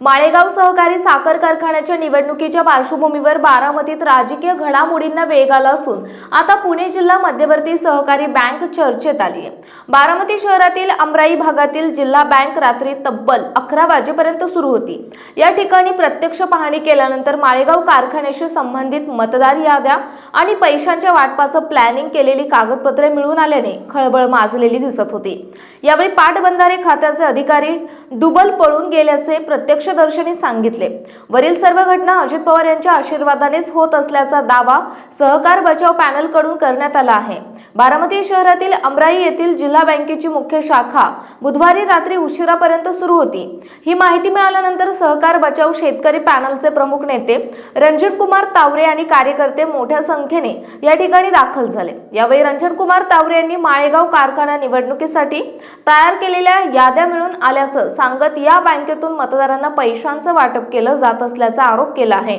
माळेगाव सहकारी साखर कारखान्याच्या निवडणुकीच्या पार्श्वभूमीवर बारामतीत राजकीय घडामोडींना वेग आला असून आता पुणे जिल्हा मध्यवर्ती सहकारी बँक चर्चेत आली आहे. बारामती शहरातील अमराई भागातील जिल्हा बँक रात्री तब्बल अकरा वाजेपर्यंत सुरू होती. या ठिकाणी प्रत्यक्ष पाहणी केल्यानंतर माळेगाव कारखान्याशी संबंधित मतदार याद्या आणि पैशांच्या वाटपाचं प्लॅनिंग केलेली कागदपत्रे मिळून आल्याने खळबळ माजलेली दिसत होती. यावेळी पाटबंधारे खात्याचे अधिकारी डुबल पळून गेल्याचे प्रत्यक्षदर्शनी सांगितले. वरील सर्व घटना अजित पवार यांच्या आशीर्वादानेच होत असल्याचा दावा सहकार बचाव पॅनलकडून करण्यात आला आहे. बारामती शहरातील अमराई येथील जिल्हा बँकेची मुख्य शाखा बुधवारी रात्री उशिरापर्यंत सुरू होती. ही माहिती मिळाल्यानंतर सहकार बचाव शेतकरी पॅनलचे प्रमुख नेते रंजन कुमार तावरे आणि कार्यकर्ते मोठ्या संख्येने या ठिकाणी दाखल झाले. यावेळी रंजन कुमार तावरे यांनी माळेगाव कारखाना निवडणुकीसाठी तयार केलेल्या याद्या मिळून आल्याचं सांगत या बँकेतून मतदारांना पैशांचं वाटप केलं जात असल्याचा आरोप केला आहे.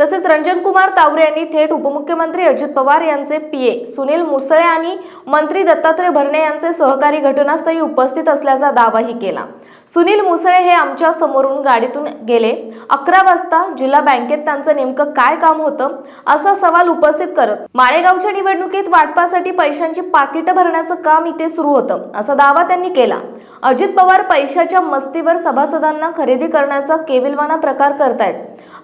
तसेच रंजन कुमार तावरे यांनी थेट उपमुख्यमंत्री अजित पवार यांचे पीए सुनील मुसळे आणि मंत्री दत्तात्रय भरणे यांचे सहकारी घटनास्थळी उपस्थित असल्याचा दावाही केला. सुनील मुसळे हे आमच्या समोरून गाडीतून गेले. अकरा वाजता जिल्हा बँकेत त्यांचं नेमकं काय काम होतं असा सवाल उपस्थित करत माळेगावच्या निवडणुकीत वाटपासाठी पैशांची पाकिटं भरण्याचं काम इथे सुरू होतं असा दावा त्यांनी केला. अजित पवार पैशाच्या मस्तीवर सभासदांना खरेदी करण्याचा केविलवाना प्रकार करतायत.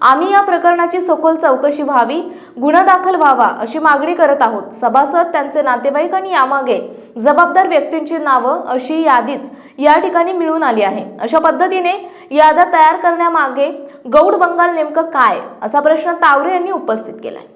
आम्ही या प्रकरणाची सखोल चौकशी व्हावी गुन्हा दाखल व्हावा अशी मागणी करत आहोत. सभासद त्यांचे नातेवाईक आणि यामागे जबाबदार व्यक्तींची नावं अशी यादीच या ठिकाणी मिळून आली आहे. अशा पद्धतीने याद्या तयार करण्यामागे गौड बंगाल नेमकं काय? असा प्रश्न तावरे यांनी उपस्थित केलाय.